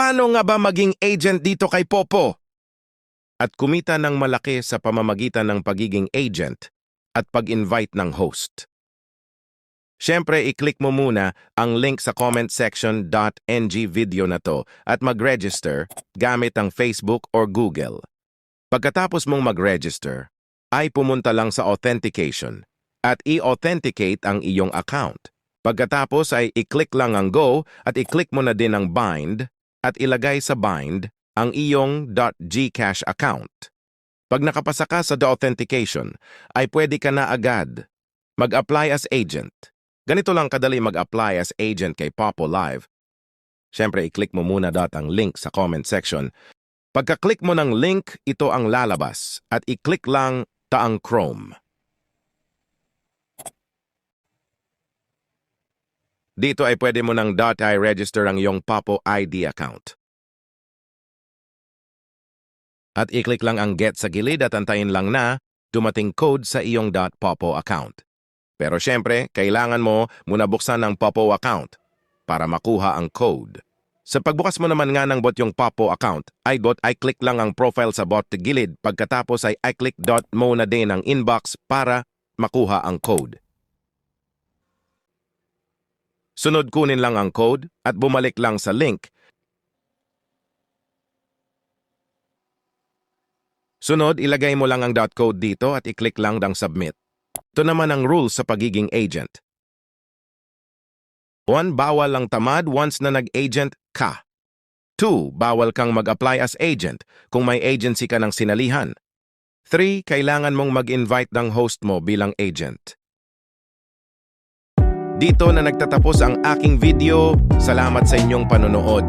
Paano nga ba maging agent dito kay Popo? At kumita ng malaki sa pamamagitan ng pagiging agent at pag-invite ng host. Siyempre, i-click mo muna ang link sa comment section.ng video na to at mag-register gamit ang Facebook or Google. Pagkatapos mong mag-register, ay pumunta lang sa authentication at i-authenticate ang iyong account. Pagkatapos ay i-click lang ang go at i-click mo na din ang bind at ilagay sa bind ang iyong .gcash account. Pag nakapasa ka sa the authentication, ay pwede ka na agad mag-apply as agent. Ganito lang kadali mag-apply as agent kay Popo Live. Siyempre, i-click mo muna dot ang link sa comment section. Pagka-click mo ng link, ito ang lalabas at i-click lang taang Chrome. Dito ay pwede mo ng .i register ang iyong Popo ID account. At i-click lang ang get sa gilid at antayin lang na dumating code sa iyong .popo account. Pero syempre, kailangan mo muna buksan ang Popo account para makuha ang code. Sa pagbukas mo naman nga ng bot yung Popo account, ay bot ay click lang ang profile sa bot gilid pagkatapos ay i click dot mo na din ang inbox para makuha ang code. Sunod kunin lang ang code at bumalik lang sa link. Sunod, ilagay mo lang ang code dito at i-click lang ang submit. Ito naman ang rules sa pagiging agent. 1. Bawal lang tamad once na nag-agent ka. 2. Bawal kang mag-apply as agent kung may agency ka ng sinalihan. 3. Kailangan mong mag-invite ng host mo bilang agent. Dito na nagtatapos ang aking video. Salamat sa inyong panonood.